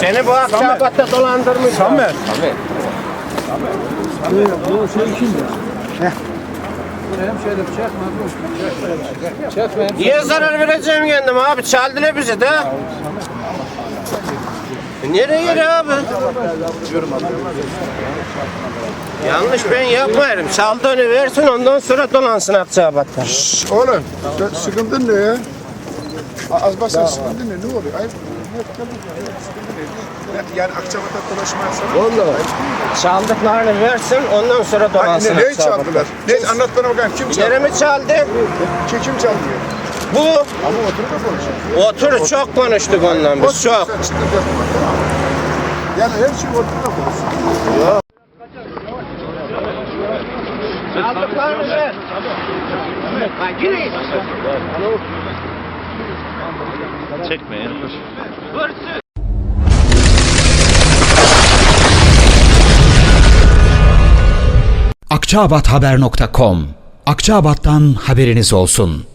Seni bu akçabatta dolandırmış. Samet. Niye zarar vereceğim kendim abi? Çaldılar bizi de. E Nereye yere abi? Yanlış ben yapmayarım. Çaldığını versin ondan sonra dolansın Akçabat'ta. Oğlum sen sıkıntın ne ya? A- Az basın sıkıntın ne? Ne oluyor? Ayıp. Ne sıkıntı ne? Yani Akçabat'a dolaşmaya sana. Valla. Çaldıklarını versin ondan sonra dolansın Ne, ne Akçabat'ta. çaldılar? Ne anlat bana bakayım kim çaldı? Yere mi çaldı? Kim, kim çaldı? Bu. Ama oturup da konuşuyor. Otur çok konuştuk ondan biz çok. Yani her şey oturup da konuşuyor. Çaldıklarını ver. Ha, girin. Çekmeyin. Versin. Akçaabathaber.com Akçaabat'tan haberiniz olsun.